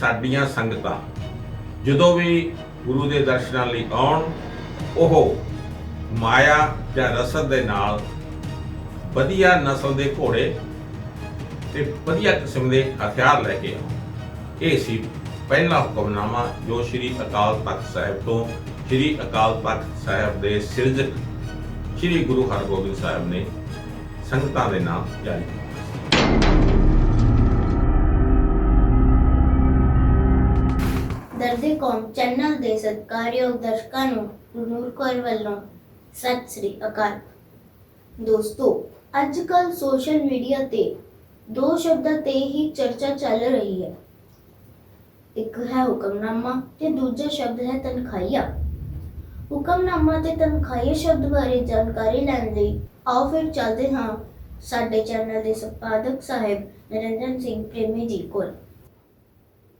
ਸਾਡੀਆਂ ਸੰਗਤਾਂ, ਜਦੋਂ ਵੀ ਗੁਰੂ ਦੇ ਦਰਸ਼ਨਾਂ ਲਈ ਆਉਣ, ਉਹ ਮਾਇਆ ਜਾਂ ਰਸਦ ਦੇ ਨਾਲ ਵਧੀਆ ਨਸਲ ਦੇ ਘੋੜੇ ਤੇ ਵਧੀਆ ਕਿਸਮ ਦੇ ਹਥਿਆਰ ਲੈ ਕੇ ਆਉਣ। ਇਹ ਸੀ ਪਹਿਲਾ ਹੁਕਮਨਾਮਾ ਜੋ ਸ੍ਰੀ ਅਕਾਲ ਤਖਤ ਸਾਹਿਬ ਤੋਂ ਸ੍ਰੀ ਅਕਾਲ ਤਖਤ ਸਾਹਿਬ ਦੇ ਸਿਰਜਕ ਸ੍ਰੀ ਗੁਰੂ ਹਰਗੋਬਿੰਦ ਸਾਹਿਬ ਨੇ ਸੰਗਤਾਂ ਦੇ ਨਾਮ ਜਾਰੀ ਦਰਦੇ ਕੌਮ ਚੈਨਲ ਦੇ ਸਤਿਕਾਰਯੋਗ ਦਰਸ਼ਕਾਂ ਨੂੰ ਗੁਰਨੂਰ ਕੌਰ ਵੱਲੋਂ ਸਤਿ ਸ੍ਰੀ ਅਕਾਲ। ਦੋਸਤੋ ਅੱਜ ਕੱਲ ਸੋਸ਼ਲ ਮੀਡੀਆ ਤੇ ਦੋ ਸ਼ਬਦਾਂ ਤੇ ਹੀ ਚਰਚਾ ਚੱਲ ਰਹੀ ਹੈ। ਇੱਕ ਹੈ ਹੁਕਮਨਾਮਾ ਤੇ ਦੂਜਾ ਸ਼ਬਦ ਹੈ ਤਨਖਾਹੀਆ। ਹੁਕਮਨਾਮਾ ਤੇ ਤਨਖਾਹੀਆ ਸ਼ਬਦ ਬਾਰੇ ਜਾਣਕਾਰੀ ਲੈਣ ਲਈ ਆਓ ਫਿਰ ਚੱਲਦੇ ਹਾਂ ਸਾਡੇ ਚੈਨਲ ਦੇ ਸੰਪਾਦਕ ਸਾਹਿਬ ਨਰਿੰਦਰ ਸਿੰਘ ਪ੍ਰੇਮੀ ਜੀ ਕੋਲ।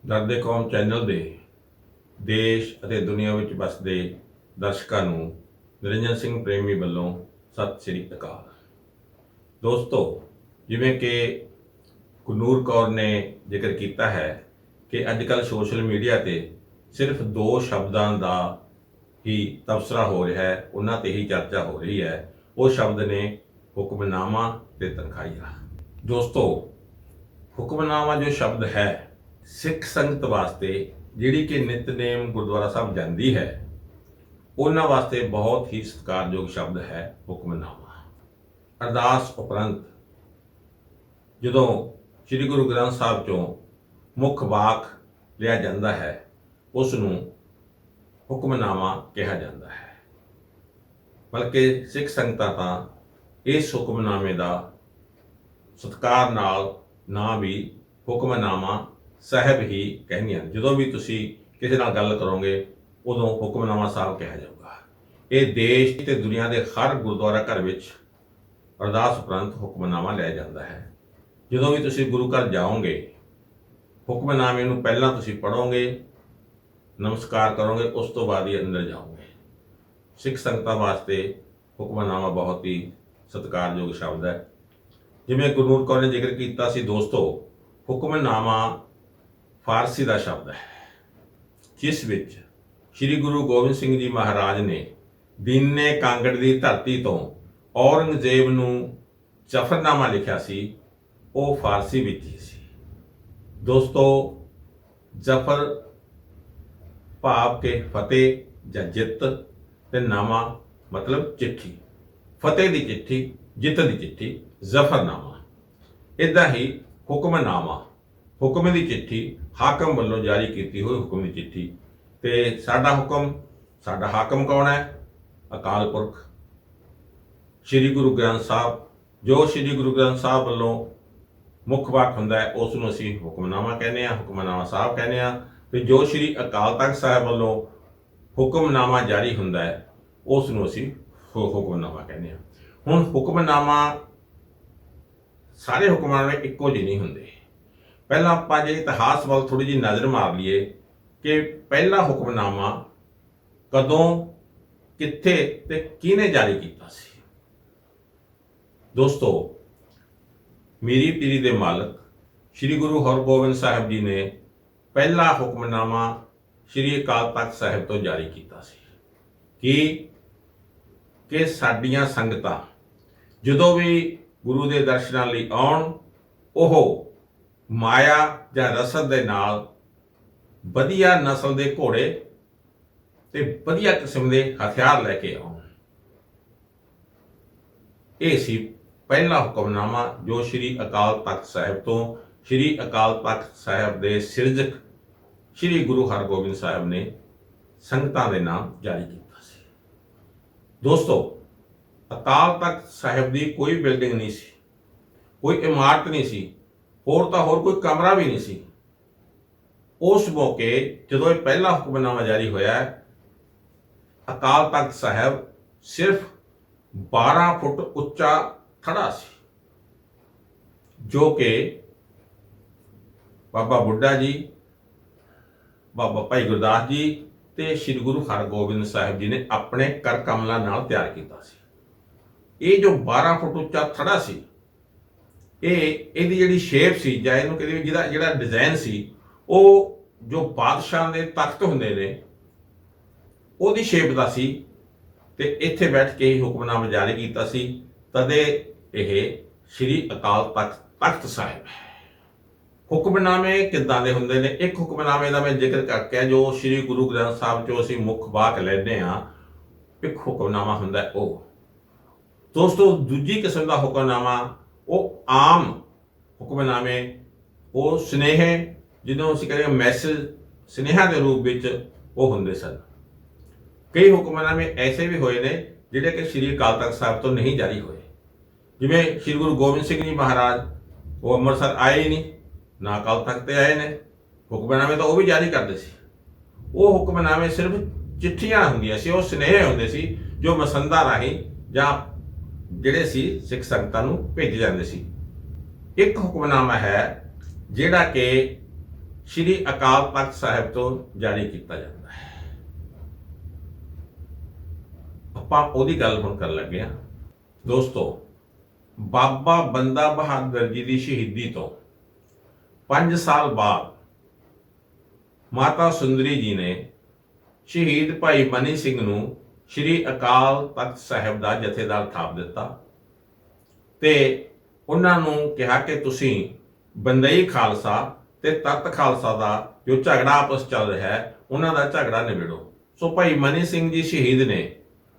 ਦਰਦੇ ਕੌਮ ਚੈਨਲ ਦੇ ਦੇਸ਼ ਅਤੇ ਦੁਨੀਆ ਵਿੱਚ ਵਸਦੇ ਦਰਸ਼ਕਾਂ ਨੂੰ ਨਿਰੰਜਨ ਸਿੰਘ ਪ੍ਰੇਮੀ ਵੱਲੋਂ ਸਤਿ ਸ੍ਰੀ ਅਕਾਲ। ਦੋਸਤੋ, ਜਿਵੇਂ ਕਿ ਗੁਰਨੂਰ ਕੌਰ ਨੇ ਜ਼ਿਕਰ ਕੀਤਾ ਹੈ ਕਿ ਅੱਜ ਕੱਲ ਸੋਸ਼ਲ ਮੀਡੀਆ ਤੇ ਸਿਰਫ ਦੋ ਸ਼ਬਦਾਂ ਦਾ ਹੀ ਤਬਸਰਾ ਹੋ ਰਿਹਾ ਹੈ, ਉਹਨਾਂ ਤੇ ਹੀ ਚਰਚਾ ਹੋ ਰਹੀ ਹੈ। ਉਹ ਸ਼ਬਦ ਨੇ ਹੁਕਮਨਾਮਾ ਤੇ ਤਨਖਾਹੀਆ। ਦੋਸਤੋ, ਹੁਕਮਨਾਮਾ ਜੋ ਸ਼ਬਦ ਹੈ, ਸਿੱਖ ਸੰਗਤ ਵਾਸਤੇ ਜਿਹੜੀ ਕਿ ਨਿਤਨੇਮ ਗੁਰਦੁਆਰਾ ਸਾਹਿਬ ਜਾਂਦੀ ਹੈ, ਉਹਨਾਂ ਵਾਸਤੇ ਬਹੁਤ ਹੀ ਸਤਿਕਾਰਯੋਗ ਸ਼ਬਦ ਹੈ ਹੁਕਮਨਾਮਾ। ਅਰਦਾਸ ਉਪਰੰਤ ਜਦੋਂ ਸ੍ਰੀ ਗੁਰੂ ਗ੍ਰੰਥ ਸਾਹਿਬ ਚੋਂ ਮੁੱਖ ਵਾਕ ਲਿਆ ਜਾਂਦਾ ਹੈ ਉਸ ਨੂੰ ਹੁਕਮਨਾਮਾ ਕਿਹਾ ਜਾਂਦਾ ਹੈ। ਬਲਕਿ ਸਿੱਖ ਸੰਗਤਾਂ ਤਾਂ ਇਸ ਹੁਕਮਨਾਮੇ ਦਾ ਸਤਿਕਾਰ ਨਾਲ ਨਾ ਵੀ ਹੁਕਮਨਾਮਾ ਸਾਹਿਬ ਹੀ ਕਹਿੰਦੀਆਂ ਜਦੋਂ ਵੀ ਤੁਸੀਂ ਕਿਸੇ ਨਾਲ ਗੱਲ ਕਰੋਗੇ, ਉਦੋਂ ਹੁਕਮਨਾਮਾ ਸਾਹਿਬ ਕਿਹਾ ਜਾਊਗਾ। ਇਹ ਦੇਸ਼ ਤੇ ਦੁਨੀਆ ਦੇ ਹਰ ਗੁਰਦੁਆਰਾ ਘਰ ਵਿੱਚ ਅਰਦਾਸ ਉਪਰੰਤ ਹੁਕਮਨਾਮਾ ਲਿਆ ਜਾਂਦਾ ਹੈ। ਜਦੋਂ ਵੀ ਤੁਸੀਂ ਗੁਰੂ ਘਰ ਜਾਓਗੇ, ਹੁਕਮਨਾਮੇ ਨੂੰ ਪਹਿਲਾਂ ਤੁਸੀਂ ਪੜੋਗੇ ਨਮਸਕਾਰ ਕਰੋਗੇ, ਉਸ ਤੋਂ ਬਾਅਦ ਹੀ ਅੰਦਰ ਜਾਓਗੇ। ਸਿੱਖ ਸੰਗਤਾਂ ਵਾਸਤੇ ਹੁਕਮਨਾਮਾ ਬਹੁਤ ਹੀ ਸਤਿਕਾਰਯੋਗ ਸ਼ਬਦ ਹੈ। ਜਿਵੇਂ ਗੁਰਨੂਰ ਕੌਰ ਨੇ ਜ਼ਿਕਰ ਕੀਤਾ ਸੀ, ਦੋਸਤੋ, ਹੁਕਮਨਾਮਾ ਫਾਰਸੀ ਦਾ ਸ਼ਬਦ ਹੈ, ਜਿਸ ਵਿੱਚ ਸ੍ਰੀ ਗੁਰੂ ਗੋਬਿੰਦ ਸਿੰਘ ਜੀ ਮਹਾਰਾਜ ਨੇ ਦੀਨੇ ਕਾਂਗੜ ਦੀ ਧਰਤੀ ਤੋਂ ਔਰੰਗਜ਼ੇਬ ਨੂੰ ਜ਼ਫਰਨਾਮਾ ਲਿਖਿਆ ਸੀ, ਉਹ ਫਾਰਸੀ ਵਿੱਚ ਹੀ ਸੀ। ਦੋਸਤੋ, ਜ਼ਫਰ ਭਾਵ ਕੇ ਫਤਿਹ ਜਾਂ ਜਿੱਤ ਤੇ ਨਾਮਾ ਮਤਲਬ ਚਿੱਠੀ। ਫਤਿਹ ਦੀ ਚਿੱਠੀ, ਜਿੱਤ ਦੀ ਚਿੱਠੀ, ਜ਼ਫਰਨਾਮਾ। ਇਦਾਂ ਹੀ ਹੁਕਮਨਾਮਾ। ਹੁਕਮ ਦੀ ਚਿੱਠੀ ਹਾਕਮ ਵੱਲੋਂ ਜਾਰੀ ਕੀਤੀ ਹੋਈ ਹੁਕਮ ਦੀ ਚਿੱਠੀ। ਤੇ ਸਾਡਾ ਹੁਕਮ, ਸਾਡਾ ਹਾਕਮ ਕੌਣ ਹੈ? ਅਕਾਲ ਪੁਰਖ। ਸ੍ਰੀ ਗੁਰੂ ਗ੍ਰੰਥ ਸਾਹਿਬ, ਜੋ ਸ੍ਰੀ ਗੁਰੂ ਗ੍ਰੰਥ ਸਾਹਿਬ ਵੱਲੋਂ ਮੁੱਖ ਵਾਕ ਹੁੰਦਾ ਹੈ ਉਸ ਨੂੰ ਅਸੀਂ ਹੁਕਮਨਾਮਾ ਕਹਿੰਦੇ ਆ ਹੁਕਮਨਾਮਾ ਸਾਹਿਬ ਕਹਿੰਦੇ ਆ ਤੇ ਜੋ ਸ੍ਰੀ ਅਕਾਲ ਤਖਤ ਸਾਹਿਬ ਵੱਲੋਂ ਹੁਕਮਨਾਮਾ ਜਾਰੀ ਹੁੰਦਾ ਹੈ ਉਸ ਨੂੰ ਅਸੀਂ ਹੁਕਮਨਾਮਾ ਕਹਿੰਦੇ ਆ ਹੁਣ ਹੁਕਮਨਾਮਾ, ਸਾਰੇ ਹੁਕਮਾਂ ਹੁਕਮਨਾਮੇ ਇੱਕੋ ਜਿਹੇ ਨਹੀਂ ਹੁੰਦੇ। ਪਹਿਲਾਂ ਆਪਾਂ ਜੇ ਇਤਿਹਾਸ ਵੱਲ ਥੋੜੀ ਜਿਹੀ ਨਜ਼ਰ ਮਾਰ ਲਈਏ ਕਿ ਪਹਿਲਾ ਹੁਕਮਨਾਮਾ ਕਦੋਂ, ਕਿੱਥੇ ਤੇ ਕਿਹਨੇ ਜਾਰੀ ਕੀਤਾ ਸੀ। ਦੋਸਤੋ, ਮੇਰੀ ਪੀਰੀ ਦੇ ਮਾਲਕ ਸ੍ਰੀ ਗੁਰੂ ਹਰਗੋਬਿੰਦ ਸਾਹਿਬ ਜੀ ਨੇ ਪਹਿਲਾ ਹੁਕਮਨਾਮਾ ਸ੍ਰੀ ਅਕਾਲ ਤਖਤ ਸਾਹਿਬ ਤੋਂ ਜਾਰੀ ਕੀਤਾ ਸੀ। ਕਿ? ਕਿ ਸਾਡੀਆਂ ਸੰਗਤਾਂ ਜਦੋਂ ਵੀ ਗੁਰੂ ਦੇ ਦਰਸ਼ਨਾਂ ਲਈ ਆਉਣ, ਉਹ ਮਾਇਆ ਜਾਂ ਰਸਦ ਦੇ ਨਾਲ ਵਧੀਆ ਨਸਲ ਦੇ ਘੋੜੇ ਤੇ ਵਧੀਆ ਕਿਸਮ ਦੇ ਹਥਿਆਰ ਲੈ ਕੇ ਆਉਣ। ਇਹ ਸੀ ਪਹਿਲਾ ਹੁਕਮਨਾਮਾ ਜੋ ਸ੍ਰੀ ਅਕਾਲ ਤਖਤ ਸਾਹਿਬ ਤੋਂ ਸ੍ਰੀ ਅਕਾਲ ਤਖਤ ਸਾਹਿਬ ਦੇ ਸਿਰਜਕ ਸ੍ਰੀ ਗੁਰੂ ਹਰਗੋਬਿੰਦ ਸਾਹਿਬ ਨੇ ਸੰਗਤਾਂ ਦੇ ਨਾਮ ਜਾਰੀ ਕੀਤਾ ਸੀ। ਦੋਸਤੋ, ਅਕਾਲ ਤਖਤ ਸਾਹਿਬ ਦੀ ਕੋਈ ਬਿਲਡਿੰਗ ਨਹੀਂ ਸੀ, ਕੋਈ ਇਮਾਰਤ ਨਹੀਂ ਸੀ ਹੋਰ ਤਾਂ ਹੋਰ ਕੋਈ ਕਮਰਾ ਵੀ ਨਹੀਂ ਸੀ। ਉਸ ਮੌਕੇ ਜਦੋਂ ਇਹ ਪਹਿਲਾ ਹੁਕਮਨਾਮਾ ਜਾਰੀ ਹੋਇਆ, ਅਕਾਲ ਤਖਤ ਸਾਹਿਬ ਸਿਰਫ 12 ਫੁੱਟ ਉੱਚਾ ਖੜਾ ਸੀ, ਜੋ ਕਿ ਬਾਬਾ ਬੁੱਢਾ ਜੀ, ਬਾਬਾ ਭਾਈ ਗੁਰਦਾਸ ਜੀ ਤੇ ਸ੍ਰੀ ਗੁਰੂ ਹਰਗੋਬਿੰਦ ਸਾਹਿਬ ਜੀ ਨੇ ਆਪਣੇ ਕਰ ਕਮਲਾਂ ਨਾਲ ਤਿਆਰ ਕੀਤਾ ਸੀ। ਇਹ ਜੋ 12 ਫੁੱਟ ਉੱਚਾ ਥੜਾ ਸੀ ਇਹ, ਇਹਦੀ ਜਿਹੜੀ ਸ਼ੇਪ ਸੀ ਜਾਂ ਇਹਨੂੰ ਕਹਿੰਦੇ ਵੀ ਜਿਹਦਾ, ਜਿਹੜਾ ਡਿਜ਼ਾਈਨ ਸੀ, ਉਹ ਜੋ ਬਾਦਸ਼ਾਹ ਦੇ ਤਖਤ ਹੁੰਦੇ ਨੇ, ਉਹਦੀ ਸ਼ੇਪ ਦਾ ਸੀ। ਤੇ ਇੱਥੇ ਬੈਠ ਕੇ ਹੀ ਹੁਕਮਨਾਮਾ ਜਾਰੀ ਕੀਤਾ ਸੀ। ਤਦੇ ਇਹ ਸ੍ਰੀ ਅਕਾਲ ਤਖਤ ਤਖਤ ਸਾਹਿਬ। ਹੈ ਹੁਕਮਨਾਮੇ ਕਿੱਦਾਂ ਦੇ ਹੁੰਦੇ ਨੇ? ਇੱਕ ਹੁਕਮਨਾਮੇ ਦਾ ਮੈਂ ਜ਼ਿਕਰ ਕਰਕੇ ਜੋ ਸ੍ਰੀ ਗੁਰੂ ਗ੍ਰੰਥ ਸਾਹਿਬ ਚੋਂ ਅਸੀਂ ਮੁੱਖ ਬਾਕ ਲੈਂਦੇ ਆ ਇੱਕ ਹੁਕਮਨਾਮਾ ਹੁੰਦਾ ਉਹ। ਦੋਸਤੋ, ਦੂਜੀ ਕਿਸਮ ਦਾ ਹੁਕਮਨਾਮਾ ਉਹ ਆਮ ਹੁਕਮਨਾਮੇ ਉਹ ਸਨੇਹ, ਜਿਹਨੂੰ ਅਸੀਂ ਕਹਿੰਦੇ ਮੈਸੇਜ ਸਨੇਹਾ ਦੇ ਰੂਪ ਵਿੱਚ ਉਹ ਹੁੰਦੇ ਸਨ। ਕਈ ਹੁਕਮਨਾਮੇ ਐਸੇ ਵੀ ਹੋਏ ਨੇ ਜਿਹੜੇ ਕਿ ਸ੍ਰੀ ਅਕਾਲ ਤਖਤ ਸਾਹਿਬ ਤੋਂ ਨਹੀਂ ਜਾਰੀ ਹੋਏ। ਜਿਵੇਂ ਸ੍ਰੀ ਗੁਰੂ ਗੋਬਿੰਦ ਸਿੰਘ ਜੀ ਮਹਾਰਾਜ, ਉਹ ਅੰਮ੍ਰਿਤਸਰ ਆਏ ਹੀ ਨਹੀਂ, ਨਾ ਅਕਾਲ ਤਖਤ ਤੇ ਆਏ ਨੇ। ਹੁਕਮਨਾਮੇ ਤਾਂ ਉਹ ਵੀ ਜਾਰੀ ਕਰਦੇ ਸੀ। ਉਹ ਹੁਕਮਨਾਮੇ ਸਿਰਫ ਚਿੱਠੀਆਂ ਹੁੰਦੀਆਂ ਸੀ, ਉਹ ਸੁਨੇਹੇ ਹੁੰਦੇ ਸੀ ਜੋ ਮਸੰਦਾ ਰਾਹੀਂ ਜਾਂ ਜਿਹੜੇ ਸੀ ਸਿੱਖ ਸੰਗਤਾਂ ਨੂੰ ਭੇਜੇ ਜਾਂਦੇ ਸੀ। ਇੱਕ ਹੁਕਮਨਾਮਾ ਹੈ ਜਿਹੜਾ ਕਿ ਸ੍ਰੀ ਅਕਾਲ ਤਖਤ ਸਾਹਿਬ ਤੋਂ ਜਾਰੀ ਕੀਤਾ ਜਾਂਦਾ ਹੈ। ਆਪਾਂ ਉਹਦੀ ਗੱਲ ਹੁਣ ਕਰਨ ਲੱਗੇ ਹਾਂ। ਦੋਸਤੋ, ਬਾਬਾ ਬੰਦਾ ਬਹਾਦਰ ਜੀ ਦੀ ਸ਼ਹੀਦੀ ਤੋਂ 5 ਸਾਲ ਬਾਅਦ ਮਾਤਾ ਸੁੰਦਰੀ ਜੀ ਨੇ ਸ਼ਹੀਦ ਭਾਈ ਮਨੀ ਸਿੰਘ ਨੂੰ ਸ੍ਰੀ ਅਕਾਲ ਤਖਤ ਸਾਹਿਬ ਦਾ ਜਥੇਦਾਰ ਥਾਪ ਦਿੱਤਾ ਤੇ ਉਹਨਾਂ ਨੂੰ ਕਿਹਾ ਕਿ ਤੁਸੀਂ ਬੰਦਈ ਖਾਲਸਾ ਤੇ ਤਖਤ ਖਾਲਸਾ ਦਾ ਜੋ ਝਗੜਾ ਆਪਸ ਚੱਲ ਰਿਹਾ ਹੈ, ਉਹਨਾਂ ਦਾ ਝਗੜਾ ਨਿਬੇੜੋ। ਸੋ ਭਾਈ ਮਨੀ ਸਿੰਘ ਜੀ ਸ਼ਹੀਦ ਨੇ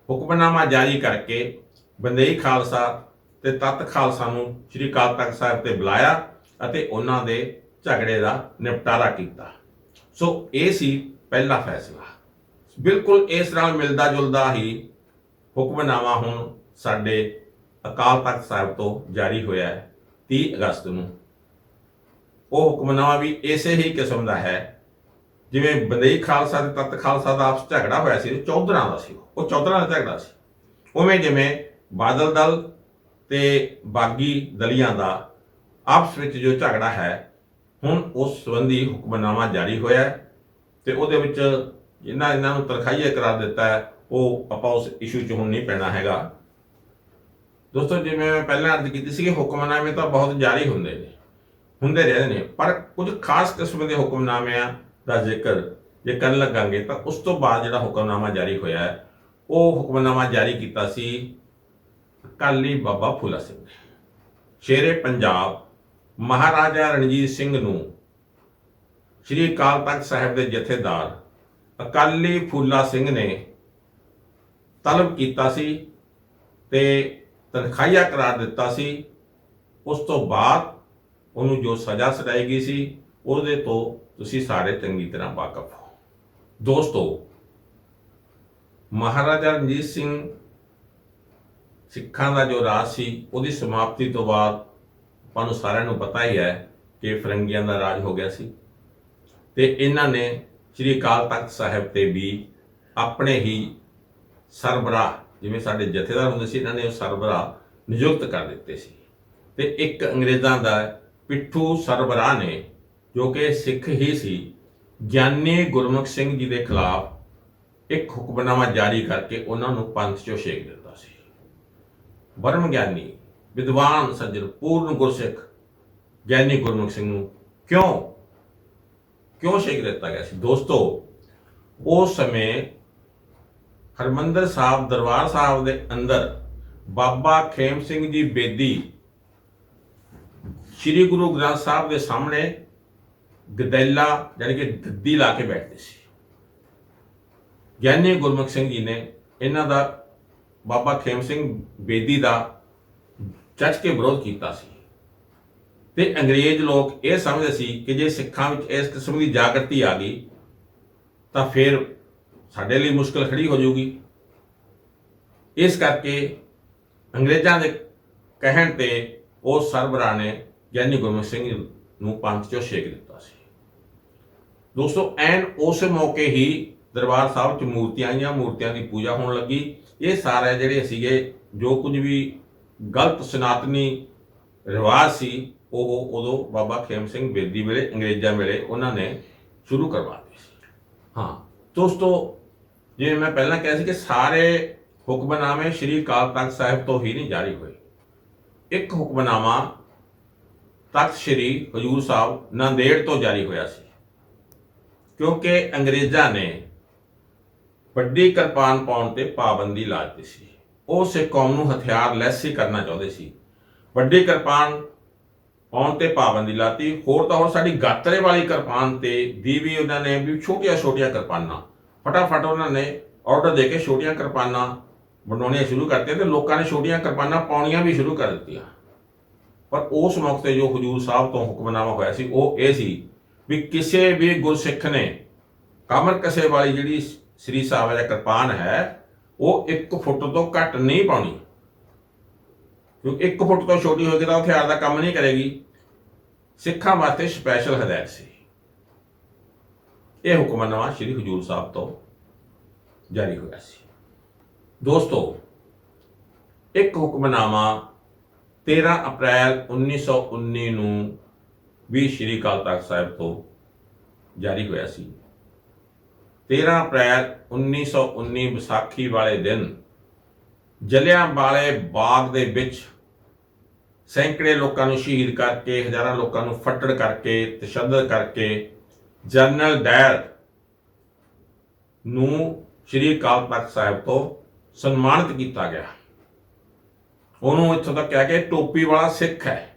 ਹੁਕਮਨਾਮਾ ਜਾਰੀ ਕਰਕੇ ਬੰਦਈ ਖਾਲਸਾ ਤੇ ਤਖਤ ਖਾਲਸਾ ਨੂੰ ਸ੍ਰੀ ਅਕਾਲ ਤਖਤ ਸਾਹਿਬ ਤੇ ਬੁਲਾਇਆ ਅਤੇ ਉਹਨਾਂ ਦੇ ਝਗੜੇ ਦਾ ਨਿਪਟਾਰਾ ਕੀਤਾ। ਸੋ ਇਹ ਸੀ ਪਹਿਲਾ ਫੈਸਲਾ। ਬਿਲਕੁਲ ਇਸ ਨਾਲ ਮਿਲਦਾ ਜੁਲਦਾ ਹੀ ਹੁਕਮਨਾਮਾ ਹੁਣ ਸਾਡੇ ਅਕਾਲ ਤਖਤ ਸਾਹਿਬ ਤੋਂ ਜਾਰੀ ਹੋਇਆ ਹੈ 30 ਅਗਸਤ ਨੂੰ। ਉਹ ਹੁਕਮਨਾਮਾ ਵੀ ਇਸੇ ਹੀ ਕਿਸਮ ਦਾ ਹੈ, ਜਿਵੇਂ ਬੰਦਈ ਖਾਲਸਾ ਤੇ ਤਖਤ ਖਾਲਸਾ ਦਾ ਆਪਸ ਝਗੜਾ ਹੋਇਆ ਸੀ, ਉਹ ਚੌਧਰਾਂ ਦਾ ਸੀ ਉਹ ਚੌਧਰਾਂ ਦਾ ਝਗੜਾ ਸੀ। ਉਵੇਂ ਜਿਵੇਂ ਬਾਦਲ ਦਲ ਤੇ ਬਾਗੀ ਦਲੀਆਂ ਦਾ ਆਪਸ ਵਿੱਚ ਜੋ ਝਗੜਾ ਹੈ, ਹੁਣ ਉਸ ਸੰਬੰਧੀ ਹੁਕਮਨਾਮਾ ਜਾਰੀ ਹੋਇਆ ਹੈ ਤੇ ਉਹਦੇ ਵਿੱਚ ਜਿਨ੍ਹਾਂ ਇਹਨਾਂ ਨੂੰ ਤਰਖਾਈਆ ਕਰਾਰ ਦਿੱਤਾ ਹੈ, ਉਹ ਆਪਾਂ ਉਸ ਇਸ਼ੂ 'ਚ ਹੁਣ ਨਹੀਂ ਪੈਣਾ ਹੈਗਾ। ਦੋਸਤੋ, ਜਿਵੇਂ ਮੈਂ ਪਹਿਲਾਂ ਅਰਜ਼ ਕੀਤੀ ਸੀ ਕਿ ਹੁਕਮਨਾਮੇ ਤਾਂ ਬਹੁਤ ਜਾਰੀ ਹੁੰਦੇ ਨੇ, ਹੁੰਦੇ ਰਹਿੰਦੇ ਨੇ, ਪਰ ਕੁਝ ਖਾਸ ਕਿਸਮ ਦੇ ਹੁਕਮਨਾਮਿਆਂ ਦਾ ਜ਼ਿਕਰ ਜੇ ਕਰਨ ਲੱਗਾਂਗੇ, ਤਾਂ ਉਸ ਤੋਂ ਬਾਅਦ ਜਿਹੜਾ ਹੁਕਮਨਾਮਾ ਜਾਰੀ ਹੋਇਆ ਹੈ, ਉਹ ਹੁਕਮਨਾਮਾ ਜਾਰੀ ਕੀਤਾ ਸੀ ਅਕਾਲੀ ਬਾਬਾ ਫੂਲਾ ਸਿੰਘ। ਨੇ ਸ਼ੇਰੇ ਪੰਜਾਬ, ਮਹਾਰਾਜਾ ਰਣਜੀਤ ਸਿੰਘ ਨੂੰ ਸ਼੍ਰੀ ਅਕਾਲ ਤਖਤ ਸਾਹਿਬ ਦੇ ਜਥੇਦਾਰ ਅਕਾਲੀ ਫੂਲਾ ਸਿੰਘ ਨੇ ਤਲਬ ਕੀਤਾ ਸੀ ਤੇ ਤਨਖਾਹੀਆ ਕਰਾਰ ਦਿੱਤਾ ਸੀ। ਉਸ ਤੋਂ ਬਾਅਦ ਉਹਨੂੰ ਜੋ ਸਜ਼ਾ ਸੁਣਾਈ ਗਈ ਸੀ, ਉਹਦੇ ਤੋਂ ਤੁਸੀਂ ਸਾਰੇ ਚੰਗੀ ਤਰ੍ਹਾਂ ਵਾਕਿਫ ਹੋ। ਦੋਸਤੋ, ਮਹਾਰਾਜਾ ਰਣਜੀਤ ਸਿੰਘ ਸਿੱਖਾਂ ਦਾ ਜੋ ਰਾਜ ਸੀ, ਉਹਦੀ ਸਮਾਪਤੀ ਤੋਂ ਬਾਅਦ ਆਪਾਂ ਨੂੰ ਸਾਰਿਆਂ ਨੂੰ ਪਤਾ ਹੀ ਹੈ ਕਿ ਫਰੰਗੀਆਂ ਦਾ ਰਾਜ ਹੋ ਗਿਆ ਸੀ। ਤੇ ਇਹਨਾਂ ਨੇ ਸ੍ਰੀ ਅਕਾਲ ਤਖਤ ਸਾਹਿਬ ਤੇ ਵੀ ਆਪਣੇ ਹੀ ਸਰਬਰਾਹ, ਜਿਵੇਂ ਸਾਡੇ ਜਥੇਦਾਰ ਹੁੰਦੇ ਸੀ, ਇਹਨਾਂ ਨੇ ਉਹ ਸਰਬਰਾਹ ਨਿਯੁਕਤ ਕਰ ਦਿੱਤੇ ਸੀ। ਤੇ ਇੱਕ ਅੰਗਰੇਜ਼ਾਂ ਦਾ ਪਿੱਠੂ ਸਰਬਰਾਹ ਨੇ, ਜੋ ਕਿ ਸਿੱਖ ਹੀ ਸੀ, ਗਿਆਨੀ ਗੁਰਮੁਖ ਸਿੰਘ ਜੀ ਦੇ ਖਿਲਾਫ ਇੱਕ ਹੁਕਮਨਾਮਾ ਜਾਰੀ ਕਰਕੇ ਉਹਨਾਂ ਨੂੰ ਪੰਥ ਚੋਂ ਛੇਕ ਦਿੱਤਾ ਸੀ। ਬਰਮ ਗਿਆਨੀ, ਵਿਦਵਾਨ, ਸੱਜਣ, ਪੂਰਨ ਗੁਰਸਿੱਖ ਗਿਆਨੀ ਗੁਰਮੁਖ ਸਿੰਘ ਨੂੰ ਕਿਉਂ ਕਿਉਂ ਛੇਕ ਦਿੱਤਾ ਗਿਆ ਸੀ? ਦੋਸਤੋ, ਉਸ ਸਮੇਂ ਹਰਮੰਦਰ ਸਾਹਿਬ, ਦਰਬਾਰ ਸਾਹਿਬ ਦੇ ਅੰਦਰ ਬਾਬਾ ਖੇਮ ਸਿੰਘ ਜੀ ਬੇਦੀ ਸ੍ਰੀ ਗੁਰੂ ਗ੍ਰੰਥ ਸਾਹਿਬ ਦੇ ਸਾਹਮਣੇ ਗਦੈਲਾ ਯਾਨੀ ਕਿ ਦੱਦੀ ਲਾ ਕੇ ਬੈਠਦੇ ਸੀ। ਗਿਆਨੀ ਗੁਰਮੁਖ ਸਿੰਘ ਜੀ ਨੇ ਇਹਨਾਂ ਦਾ ਬਾਬਾ ਖੇਮ ਸਿੰਘ ਬੇਦੀ ਦਾ ਚੱਜ ਕੇ ਵਿਰੋਧ ਕੀਤਾ ਸੀ। ਤੇ ਅੰਗਰੇਜ਼ ਲੋਕ ਇਹ ਸਮਝਦੇ ਸੀ ਕਿ ਜੇ ਸਿੱਖਾਂ ਵਿੱਚ ਇਸ ਕਿਸਮ ਦੀ ਜਾਗਰਤੀ ਆ ਗਈ, ਤਾਂ ਫਿਰ ਸਾਡੇ ਲਈ ਮੁਸ਼ਕਲ ਖੜੀ ਹੋ ਜਾਊਗੀ। ਇਸ ਕਰਕੇ ਅੰਗਰੇਜ਼ਾਂ ਦੇ ਕਹਿਣ ਤੇ ਉਹ ਸਰਬਰਾ ਨੇ ਗਿਆਨੀ ਗੁਰਮੁਖ ਸਿੰਘ ਨੂੰ ਪੰਥ ਚੋਂ ਛੇਕ ਦਿੱਤਾ ਸੀ। ਦੋਸਤੋ, ਐਨ ਉਸੇ ਮੌਕੇ ਹੀ ਦਰਬਾਰ ਸਾਹਿਬ 'ਚ ਮੂਰਤੀਆਂ ਆਈਆਂ, ਮੂਰਤੀਆਂ ਦੀ ਪੂਜਾ ਹੋਣ ਲੱਗੀ। ਇਹ ਸਾਰੇ ਜਿਹੜੇ ਸੀਗੇ, ਜੋ ਕੁਝ ਵੀ ਗਲਤ ਸਨਾਤਨੀ ਰਿਵਾਜ ਸੀ ਉਹ ਉਦੋਂ ਬਾਬਾ ਖੇਮ ਸਿੰਘ ਬੇਦੀ ਵੇਲੇ, ਅੰਗਰੇਜ਼ਾਂ ਵੇਲੇ ਉਹਨਾਂ ਨੇ ਸ਼ੁਰੂ ਕਰਵਾ ਦਿੱਤੇ ਸੀ। ਹਾਂ ਦੋਸਤੋ ਜਿਵੇਂ ਮੈਂ ਪਹਿਲਾਂ ਕਿਹਾ ਸੀ ਕਿ ਸਾਰੇ ਹੁਕਮਨਾਮੇ ਸ੍ਰੀ ਅਕਾਲ ਤਖਤ ਸਾਹਿਬ ਤੋਂ ਹੀ ਨਹੀਂ ਜਾਰੀ ਹੋਏ। ਇੱਕ ਹੁਕਮਨਾਮਾ ਤਖਤ ਸ੍ਰੀ ਹਜੂਰ ਸਾਹਿਬ ਨਾਂਦੇੜ ਤੋਂ ਜਾਰੀ ਹੋਇਆ ਸੀ। ਕਿਉਂਕਿ ਅੰਗਰੇਜ਼ਾਂ ਨੇ ਵੱਡੀ ਕਿਰਪਾਨ ਪਾਉਣ ਤੇ ਪਾਬੰਦੀ ਲਾ ਦਿੱਤੀ ਸੀ। ਉਹ ਸਿੱਖ ਕੌਮ ਨੂੰ ਹਥਿਆਰ ਲੈਸ ਹੀ ਕਰਨਾ ਚਾਹੁੰਦੇ ਸੀ। ਵੱਡੀ ਕਿਰਪਾਨ ਪਾਉਣ ਤੇ ਪਾਬੰਦੀ ਲਾਤੀ। ਹੋਰ ਤਾਂ ਹੋਰ ਸਾਡੀ ਗਾਤਰੇ ਵਾਲੀ ਕਿਰਪਾਨ ਤੇ ਦੀ ਵੀ ਉਹਨਾਂ ਨੇ ਵੀ ਛੋਟੀਆਂ ਛੋਟੀਆਂ ਕਿਰਪਾਨਾਂ। ਫਟਾਫਟ ਉਹਨਾਂ ਨੇ ਆਰਡਰ ਦੇ ਕੇ ਛੋਟੀਆਂ ਕਿਰਪਾਨਾਂ ਬਣਾਉਣੀਆਂ ਸ਼ੁਰੂ ਕਰਤੀਆਂ ਤੇ ਲੋਕਾਂ ਨੇ ਛੋਟੀਆਂ ਕਿਰਪਾਨਾਂ ਪਾਉਣੀਆਂ ਵੀ ਸ਼ੁਰੂ ਕਰ ਦਿੱਤੀਆਂ। ਪਰ ਉਸ ਮੌਕੇ ਤੇ ਜੋ ਹਜੂਰ ਸਾਹਿਬ ਤੋਂ ਹੁਕਮਨਾਮਾ ਹੋਇਆ ਸੀ, ਉਹ ਇਹ ਸੀ ਵੀ ਕਿਸੇ ਵੀ ਗੁਰਸਿੱਖ ਨੇ ਕਮਰ ਕਸੇ ਵਾਲੀ ਜਿਹੜੀ ਸ੍ਰੀ ਸਾਹਿਬ ਦਾ ਕਿਰਪਾਨ ਹੈ, ਉਹ 1 ਫੁੱਟ ਤੋਂ ਘੱਟ ਨਹੀਂ ਪਾਉਣੀ। ਕਿਉਂਕਿ 1 ਫੁੱਟ ਤੋਂ ਛੋਟੀ ਹੋਏਗੀ ਤਾਂ ਹਥਿਆਰ ਦਾ ਕੰਮ ਨਹੀਂ ਕਰੇਗੀ। ਸਿੱਖਾਂ ਵਾਸਤੇ ਸਪੈਸ਼ਲ ਹਦਾਇਤ ਸੀ। ਇਹ ਹੁਕਮਨਾਮਾ ਸ੍ਰੀ ਹਜੂਰ ਸਾਹਿਬ ਤੋਂ ਜਾਰੀ ਹੋਇਆ ਸੀ। ਦੋਸਤੋ, ਇੱਕ ਹੁਕਮਨਾਮਾ 13 ਅਪ੍ਰੈਲ 1919 ਨੂੰ ਵੀ ਸ੍ਰੀ ਅਕਾਲ ਤਖਤ ਸਾਹਿਬ ਤੋਂ ਜਾਰੀ ਹੋਇਆ ਸੀ। 13 ਅਪ੍ਰੈਲ 1919 ਵਿਸਾਖੀ ਵਾਲੇ ਦਿਨ ਜਲਿਆਂਵਾਲੇ ਬਾਗ ਦੇ ਵਿੱਚ ਸੈਂਕੜੇ ਲੋਕਾਂ ਨੂੰ ਸ਼ਹੀਦ ਕਰਕੇ, ਹਜ਼ਾਰਾਂ ਲੋਕਾਂ ਨੂੰ ਫੱਟੜ ਕਰਕੇ ਤਸ਼ੱਦਦ ਕਰਕੇ ਜਨਰਲ ਡਾਇਰ ਨੂੰ ਸ੍ਰੀ ਅਕਾਲ ਤਖਤ ਸਾਹਿਬ ਤੋਂ ਸਨਮਾਨਿਤ ਕੀਤਾ ਗਿਆ। ਉਹਨੂੰ ਇੱਥੋਂ ਤੱਕ ਕਹਿ ਕੇ ਟੋਪੀ ਵਾਲਾ ਸਿੱਖ ਹੈ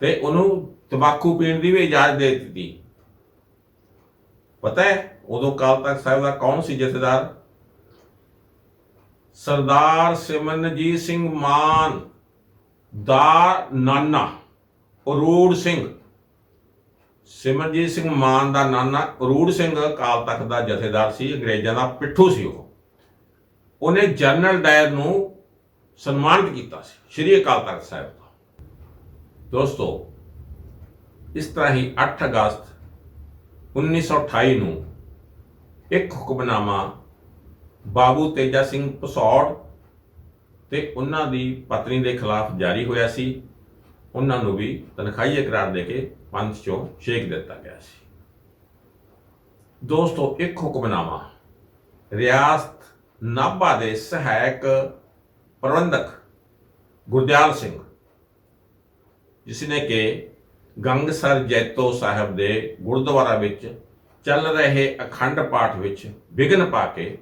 ਤੇ ਉਹਨੂੰ ਤੰਬਾਕੂ ਪੀਣ ਦੀ ਵੀ ਇਜਾਜ਼ਤ ਦੇ ਦਿੱਤੀ। ਪਤਾ ਹੈ, ਉਦੋਂ ਅਕਾਲ ਤਖਤ ਸਾਹਿਬ ਦਾ ਕੌਣ ਸੀ ਜਥੇਦਾਰ? ਸਰਦਾਰ ਸਿਮਰਨਜੀਤ ਸਿੰਘ ਮਾਨ ਦਾ ਨਾਨਾ, ਅਰੂੜ ਸਿੰਘ। ਸਿਮਰਨਜੀਤ ਸਿੰਘ ਮਾਨ ਦਾ ਨਾਨਾ ਅਰੂੜ ਸਿੰਘ ਅਕਾਲ ਤਖਤ ਦਾ ਜਥੇਦਾਰ ਸੀ, ਅੰਗਰੇਜ਼ਾਂ ਦਾ ਪਿੱਠੂ ਸੀ ਉਹ। ਉਹਨੇ ਜਨਰਲ ਡਾਇਰ ਨੂੰ ਸਨਮਾਨਿਤ ਕੀਤਾ ਸੀ, ਸ਼੍ਰੀ ਅਕਾਲ ਤਖਤ ਸਾਹਿਬ ਦਾ। ਦੋਸਤੋ, ਇਸ ਤਰ੍ਹਾਂ ਹੀ 8 ਅਗਸਤ 1928 ਨੂੰ ਇੱਕ ਹੁਕਮਨਾਮਾ ਬਾਬੂ ਤੇਜਾ ਸਿੰਘ ਪਸੌੜ ਤੇ ਉਹਨਾਂ ਦੀ ਪਤਨੀ ਦੇ ਖਿਲਾਫ ਜਾਰੀ ਹੋਇਆ ਸੀ। ਉਹਨਾਂ ਨੂੰ ਵੀ ਤਨਖਾਹੀ ਇਕਰਾਰ ਦੇ ਕੇ ਪੰਥ ਚੋਂ ਛੇਕ ਦਿੱਤਾ ਗਿਆ ਸੀ। ਦੋਸਤੋ, ਇੱਕ ਹੁਕਮਨਾਮਾ। ਰਿਆਸਤ ਨਾਭਾ ਦੇ ਸਹਾਇਕ ਪ੍ਰਬੰਧਕ ਗੁਰਦਿਆਲ ਸਿੰਘ ਜਿਸ ਨੇ ਕਿ ਗੰਗਸਰ ਜੈਤੋ ਸਾਹਿਬ ਦੇ ਗੁਰਦੁਆਰਾ ਵਿੱਚ ਚੱਲ ਰਹੇ ਅਖੰਡ ਪਾਠ ਵਿੱਚ ਵਿਘਨ ਪਾ ਕੇ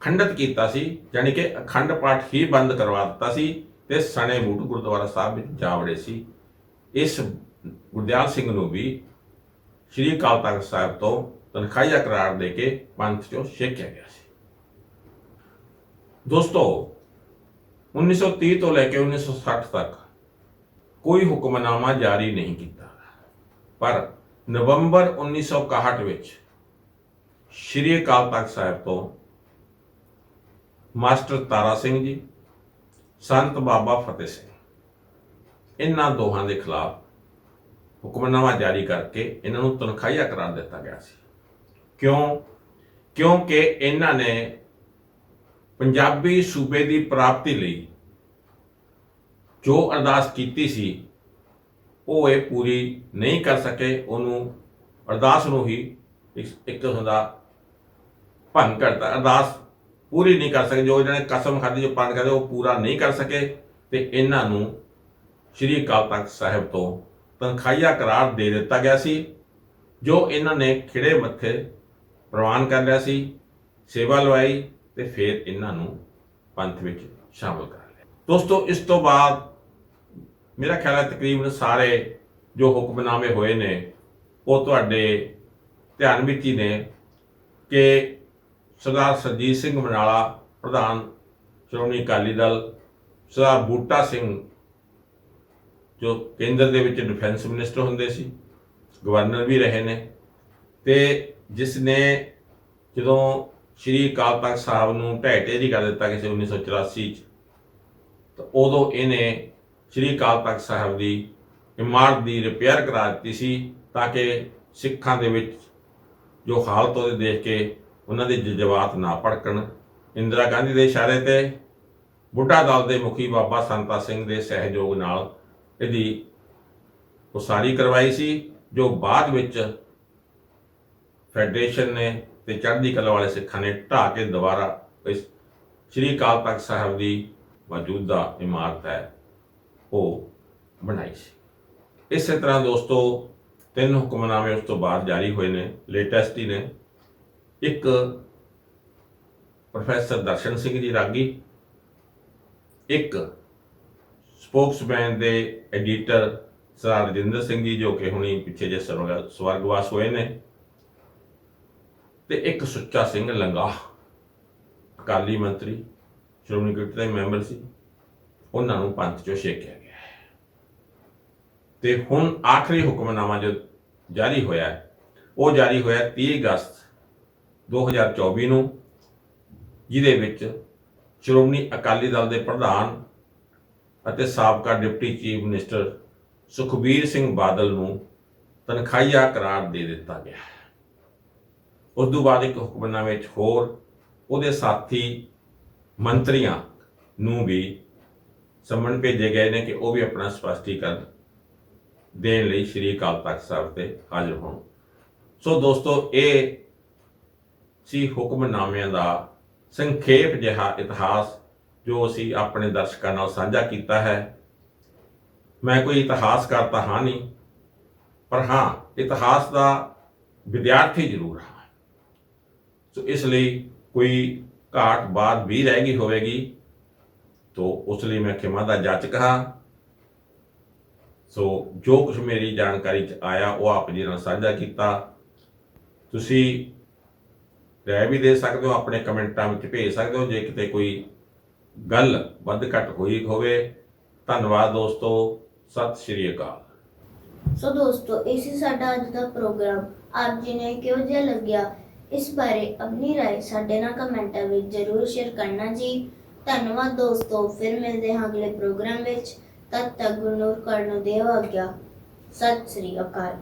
ਖੰਡਿਤ ਕੀਤਾ ਸੀ ਯਾਨੀ ਕਿ ਅਖੰਡ ਪਾਠ ਹੀ ਬੰਦ ਕਰਵਾ ਦਿੱਤਾ ਸੀ ਤੇ ਸਣੇ ਬੂਟ ਗੁਰਦੁਆਰਾ ਸਾਹਿਬ ਵਿੱਚ ਜਾ ਵੜੇ ਸੀ। ਇਸ ਗੁਰਦਿਆਲ ਸਿੰਘ ਨੂੰ ਵੀ ਸ਼੍ਰੀ ਅਕਾਲ ਤਖਤ ਸਾਹਿਬ ਤੋਂ ਤਨਖਾਹੀਆ ਕਰਾਰ ਦੇ ਕੇ ਪੰਥ ਚੋਂ ਛੇਕਿਆ ਗਿਆ ਸੀ। ਦੋਸਤੋ 1930 ਤੋਂ ਲੈ ਕੇ 1960 ਤੱਕ ਕੋਈ ਹੁਕਮਨਾਮਾ ਜਾਰੀ ਨਹੀਂ ਕੀਤਾ। ਪਰ ਨਵੰਬਰ 1961 ਵਿੱਚ ਸ਼੍ਰੀ ਅਕਾਲ ਤਖਤ ਸਾਹਿਬ ਤੋਂ ਮਾਸਟਰ ਤਾਰਾ ਸਿੰਘ ਜੀ, ਸੰਤ ਬਾਬਾ ਫਤਿਹ ਸਿੰਘ। ਇਹਨਾਂ ਦੋਹਾਂ ਦੇ ਖਿਲਾਫ ਹੁਕਮਨਾਮਾ ਜਾਰੀ ਕਰਕੇ ਇਹਨਾਂ ਨੂੰ ਤਨਖਾਹੀਆ ਕਰਾਰ ਦਿੱਤਾ ਗਿਆ ਸੀ। ਕਿਉਂ? ਕਿਉਂਕਿ ਇਹਨਾਂ ਨੇ ਪੰਜਾਬੀ ਸੂਬੇ ਦੀ ਪ੍ਰਾਪਤੀ ਲਈ ਜੋ ਅਰਦਾਸ ਕੀਤੀ ਸੀ, ਉਹ ਇਹ ਪੂਰੀ ਨਹੀਂ ਕਰ ਸਕੇ। ਉਹਨੂੰ ਅਰਦਾਸ ਨੂੰ ਹੀ ਇੱਕ ਇੱਕ ਕਿਸਮ ਦਾ ਭੰਗ ਕਰਤਾ। ਅਰਦਾਸ ਪੂਰੀ ਨਹੀਂ ਕਰ ਸਕੇ, ਜੋ ਇਹਨਾਂ ਨੇ ਕਸਮ ਖਾਧੀ, ਜੋ ਪੰਡ ਕਰਦੇ ਉਹ ਪੂਰਾ ਨਹੀਂ ਕਰ ਸਕੇ। ਤੇ ਇਹਨਾਂ ਨੂੰ ਸ਼੍ਰੀ ਅਕਾਲ ਤਖਤ ਸਾਹਿਬ ਤੋਂ ਤਨਖਾਹੀਆ ਕਰਾਰ ਦੇ ਦਿੱਤਾ ਗਿਆ ਸੀ, ਜੋ ਇਹਨਾਂ ਨੇ ਖਿੜੇ ਮੱਥੇ ਪ੍ਰਵਾਨ ਕਰ ਲਿਆ ਸੀ, ਸੇਵਾ ਲਵਾਈ ਤੇ ਫਿਰ ਇਹਨਾਂ ਨੂੰ ਪੰਥ ਵਿੱਚ ਸ਼ਾਮਲ ਕਰ ਲਿਆ। ਦੋਸਤੋ, ਇਸ ਤੋਂ ਬਾਅਦ ਮੇਰਾ ਖਿਆਲ ਹੈ ਤਕਰੀਬਨ ਸਾਰੇ ਜੋ ਹੁਕਮਨਾਮੇ ਹੋਏ ਨੇ, ਉਹ ਤੁਹਾਡੇ ਧਿਆਨ ਵਿੱਚ ਹੀ ਨੇ ਕਿ ਸਰਦਾਰ ਸਰਜੀਤ ਸਿੰਘ ਮਨਾਲਾ ਪ੍ਰਧਾਨ ਸ਼੍ਰੋਮਣੀ ਅਕਾਲੀ ਦਲ, ਸਰਦਾਰ ਬੂਟਾ ਸਿੰਘ, ਜੋ ਕੇਂਦਰ ਦੇ ਵਿੱਚ ਡਿਫੈਂਸ ਮਿਨਿਸਟਰ ਹੁੰਦੇ ਸੀ, ਗਵਰਨਰ ਵੀ ਰਹੇ ਨੇ ਤੇ ਜਿਸ ਨੇ ਜਦੋਂ ਸ਼੍ਰੀ ਅਕਾਲ ਤਖਤ ਸਾਹਿਬ ਨੂੰ ਢਹਿ ਢੇਰੀ ਕਰ ਦਿੱਤਾ ਕਿਸੇ 1984 ਚ, ਤਾਂ ਉਦੋਂ ਇਹਨੇ ਸ਼੍ਰੀ ਅਕਾਲ ਤਖਤ ਸਾਹਿਬ ਦੀ ਇਮਾਰਤ ਦੀ ਰਿਪੇਅਰ ਕਰਾ ਦਿੱਤੀ ਸੀ ਤਾਂ ਕਿ ਸਿੱਖਾਂ ਦੇ ਵਿੱਚ ਜੋ ਹਾਲਤ ਉਹਦੇ ਦੇਖ ਕੇ ਉਹਨਾਂ ਦੇ ਜਜ਼ਬਾਤ ਨਾ ਭੜਕਣ। ਇੰਦਰਾ ਗਾਂਧੀ ਦੇ ਇਸ਼ਾਰੇ ਤੇ ਬੁੱਢਾ ਦਲ ਦੇ ਮੁਖੀ ਬਾਬਾ ਸੰਤਾ ਸਿੰਘ ਦੇ ਸਹਿਯੋਗ ਨਾਲ ਇਹਦੀ ਉਸਾਰੀ ਕਰਵਾਈ ਸੀ, ਜੋ ਬਾਅਦ ਵਿੱਚ ਫੈਡਰੇਸ਼ਨ ਨੇ ਤੇ ਚੜ੍ਹਦੀ ਕਲਾ ਵਾਲੇ ਸਿੱਖਾਂ ਨੇ ਢਾਹ ਕੇ ਦੁਬਾਰਾ ਇਸ ਸ਼੍ਰੀ ਅਕਾਲ ਤਖਤ ਸਾਹਿਬ ਦੀ ਮੌਜੂਦਾ ਇਮਾਰਤ ਹੈ, ਉਹ ਬਣਾਈ ਸੀ। ਇਸੇ ਤਰ੍ਹਾਂ ਦੋਸਤੋ, ਤਿੰਨ ਹੁਕਮਨਾਮੇ ਉਸ ਤੋਂ ਬਾਅਦ ਜਾਰੀ ਹੋਏ ਨੇ, ਲੇਟੈਸਟ ਹੀ ਨੇ। ਇੱਕ ਪ੍ਰੋਫੈਸਰ ਦਰਸ਼ਨ ਸਿੰਘ ਜੀ ਰਾਗੀ, ਇੱਕ ਸਪੋਕਸਮੈਨ ਦੇ ਐਡੀਟਰ ਸਰ ਰਜਿੰਦਰ ਸਿੰਘ ਜੀ, ਜੋ ਕਿ ਹੁਣੀ ਪਿੱਛੇ ਜੇ ਸਰਵ- ਸਵਰਗਵਾਸ ਹੋਏ ਨੇ, ਤੇ ਇੱਕ ਸੁੱਚਾ ਸਿੰਘ ਲੰਗਾ, ਅਕਾਲੀ ਮੰਤਰੀ, ਸ਼੍ਰੋਮਣੀ ਕਮੇਟੀ ਦੇ ਮੈਂਬਰ ਸੀ, ਉਹਨਾਂ ਨੂੰ ਪੰਥ ਚੋਂ ਛੇਕਿਆ ਗਿਆ ਹੈ। ਤੇ ਹੁਣ ਆਖਰੀ ਹੁਕਮਨਾਮਾ ਜੋ ਜਾਰੀ ਹੋਇਆ ਉਹ ਜਾਰੀ ਹੋਇਆ 30 ਅਗਸਤ 2024 ਨੂੰ, ਜਿਹਦੇ ਵਿੱਚ ਸ਼੍ਰੋਮਣੀ ਅਕਾਲੀ ਦਲ ਦੇ ਪ੍ਰਧਾਨ ਅਤੇ ਸਾਬਕਾ deputy chief minister Sukhbir Singh Badal ਨੂੰ ਤਨਖਾਹੀਆ ਕਰਾਰ ਦੇ ਦਿੱਤਾ ਗਿਆ ਹੈ। ਉਸ ਤੋਂ ਬਾਅਦ ਇੱਕ ਹੁਕਮਨਾਮੇ ਵਿੱਚ ਹੋਰ ਉਹਦੇ ਸਾਥੀ ਮੰਤਰੀਆਂ ਨੂੰ ਵੀ ਸੰਮਨ ਭੇਜੇ ਗਏ ਨੇ ਕਿ ਉਹ ਵੀ ਆਪਣਾ ਸਪਸ਼ਟੀਕਰਨ ਦੇਣ ਲਈ ਸ਼੍ਰੀ ਅਕਾਲ ਤਖਤ ਸਾਹਿਬ ਤੇ ਹਾਜ਼ਰ ਹੋਣ। ਸੋ ਦੋਸਤੋ, ਇਹ ਸੀ ਹੁਕਮਨਾਮਿਆਂ ਦਾ ਸੰਖੇਪ ਜਿਹਾ ਇਤਿਹਾਸ ਜੋ ਅਸੀਂ ਆਪਣੇ ਦਰਸ਼ਕਾਂ ਨਾਲ ਸਾਂਝਾ ਕੀਤਾ ਹੈ। ਮੈਂ ਕੋਈ ਇਤਿਹਾਸਕਾਰ ਤਾਂ ਹਾਂ ਨਹੀਂ, ਪਰ ਹਾਂ, ਇਤਿਹਾਸ ਦਾ ਵਿਦਿਆਰਥੀ ਜ਼ਰੂਰ ਹਾਂ। ਸੋ ਇਸ ਲਈ ਕੋਈ ਘਾਟ ਬਾਤ ਵੀ ਰਹਿ ਗਈ ਹੋਵੇਗੀ, ਤੋ ਉਸ ਲਈ ਮੈਂ ਖਿਮਾ ਦਾ ਜਾਚਕ ਹਾਂ। ਸੋ ਜੋ ਕੁਝ ਮੇਰੀ ਜਾਣਕਾਰੀ ਚ ਆਇਆ, ਉਹ ਆਪ ਜੀ ਨਾਲ ਸਾਂਝਾ ਕੀਤਾ। ਤੁਸੀਂ ਰਾਏ ਵੀ ਦੇ ਸਕਦੇ ਹੋ ਆਪਣੇ ਕਮੈਂਟਾਂ ਵਿੱਚ ਭੇਜ ਸਕਦੇ ਹੋ ਜੇ ਕਿਤੇ ਕੋਈ ਗੱਲ ਵੱਧ ਘੱਟ ਹੋਈ ਹੋਵੇ ਧੰਨਵਾਦ ਦੋਸਤੋ ਸਤਿ ਸ਼੍ਰੀ ਅਕਾਲ ਸੋ ਦੋਸਤੋ ਇਹ ਸੀ ਸਾਡਾ ਅੱਜ ਦਾ ਪ੍ਰੋਗਰਾਮ ਆਪ ਜੀ ਨੇ ਕਿਹੋ ਜਿਹਾ ਲੱਗਿਆ ਇਸ ਬਾਰੇ ਆਪਣੀ رائے ਸਾਡੇ ਨਾਲ ਕਮੈਂਟਾਂ ਵਿੱਚ ਜ਼ਰੂਰ ਸ਼ੇਅਰ ਕਰਨਾ ਜੀ ਧੰਨਵਾਦ ਦੋਸਤੋ ਫਿਰ ਮਿਲਦੇ ਹਾਂ ਅਗਲੇ ਪ੍ਰੋਗਰਾਮ ਵਿੱਚ ਤਦ ਤੱਕ ਗੁਰਨੂਰ ਕੌਰ ਨੂੰ ਦਿਓ ਆਗਿਆ ਸਤਿ ਸ੍ਰੀ ਅਕਾਲ